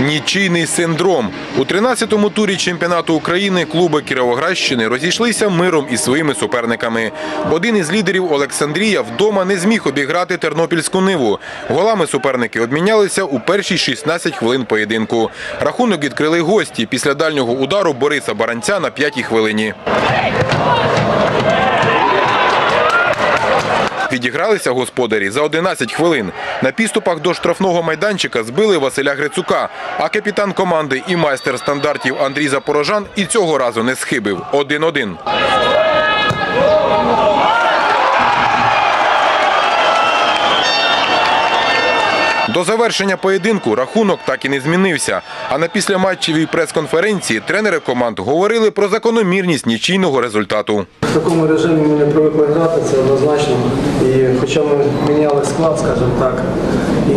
Нічийний синдром. У 13-му турі чемпіонату України клуби Кіровоградщини розійшлися миром із своїми суперниками. Один із лідерів Олександрія вдома не зміг обіграти тернопільську ниву. Голами суперники обмінялися у перші 16 хвилин поєдинку. Рахунок відкрили гості після дальнього удару Бориса Баранця на п'ятій хвилині. Відігралися господарі за 11 хвилин. На підступах до штрафного майданчика збили Василя Грицука, а капітан команди і майстер стандартів Андрій Запорожан і цього разу не схибив. 1-1. До завершення поєдинку рахунок так і не змінився. А на післяматчевій прес-конференції тренери команд говорили про закономірність нічийного результату. В такому режимі ми не привикли грати, це однозначно. І хоча ми міняли склад, скажімо так,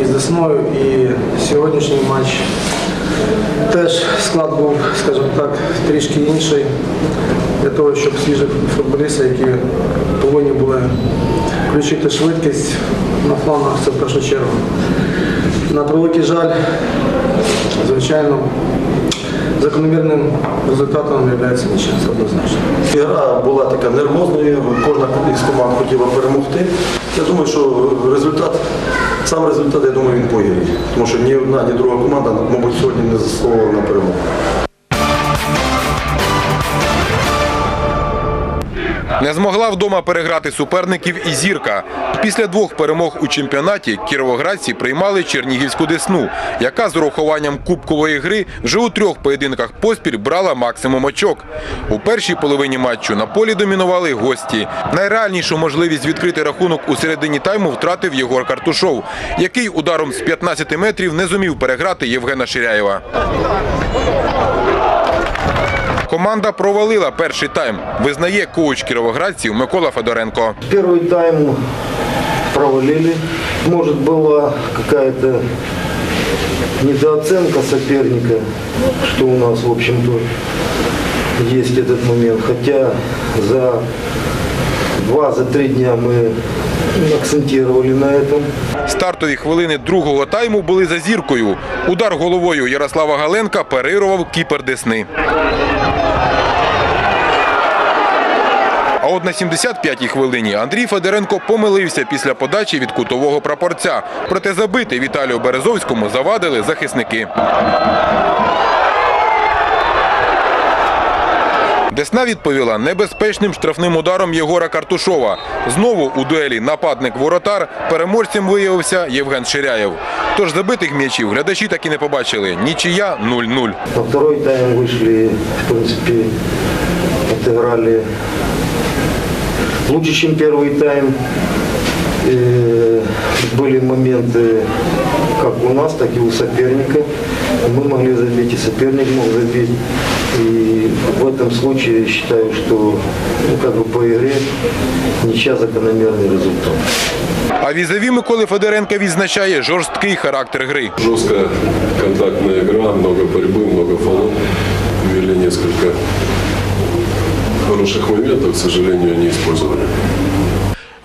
і з весною, і сьогоднішній матч теж склад був, скажімо так, трішки інший для того, щоб свіжі футболісти, які повинні були включити швидкість на флангах, це в першу чергу. На превеликий жаль, звичайно, закономірним результатом є нічим, однозначно. Гра була така нервозною, кожна із команд хотіла перемогти. Я думаю, що результат, сам результат, я думаю, він поїде. Тому що ні одна, ні друга команда, мабуть, сьогодні не заслуговувала на перемогу. Не змогла вдома переграти суперників і зірка. Після двох перемог у чемпіонаті кіровоградці приймали Чернігівську Десну, яка з урахуванням кубкової гри вже у трьох поєдинках поспіль брала максимум очок. У першій половині матчу на полі домінували гості. Найреальнішу можливість відкрити рахунок у середині тайму втратив Єгор Картушов, який ударом з 15 метрів не зумів переграти Євгена Ширяєва Команда провалила перший тайм, визнає коуч кіровоградців Микола Федоренко. Первый тайм провалили. Может, была какая-то недооценка соперника, что у нас, в общем-то, есть этот момент. Хотя за два, за три дня мы акцентировали на этом. Стартові хвилини другого тайму були за зіркою. Удар головою Ярослава Галенка перервав кіпер Десни. А от на 75-й хвилині Андрій Федоренко помилився після подачі від кутового прапорця. Проте забити Віталію Березовському завадили захисники. Десна відповіла небезпечним штрафним ударом Єгора Картушова. Знову у дуелі нападник-воротар переможцем виявився Євген Ширяєв. Тож забитих м'ячів глядачі так і не побачили. Нічия 0-0. Во второй тайм вышли, в принципе, отыграли лучше, чем первый тайм. Э, Были моменты как у нас, так и у соперника. Мы могли забить, и соперник мог забить. И в этом случае я считаю, что ну, как бы по игре ничья закономерный результат. А візаві Миколи Федоренка відзначає жорсткий характер гри. Жесткая контактная игра, много борьбы, много фолов. Ввели несколько хороших моментов, к сожалению, не использовали.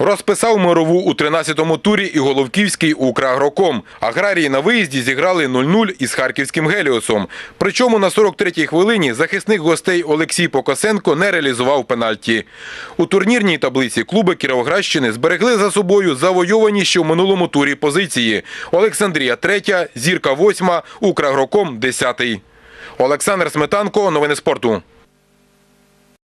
Розписав мирову у 13-му турі і Головківський «Украгроком». Аграрії на виїзді зіграли 0-0 із харківським «Геліосом». Причому на 43-й хвилині захисник гостей Олексій Покосенко не реалізував пенальті. У турнірній таблиці клуби Кіровоградщини зберегли за собою завойовані ще в минулому турі позиції. Олександрія – третя, Зірка – восьма, «Украгроком» – десятий. Олександр Сметанко. Новини спорту.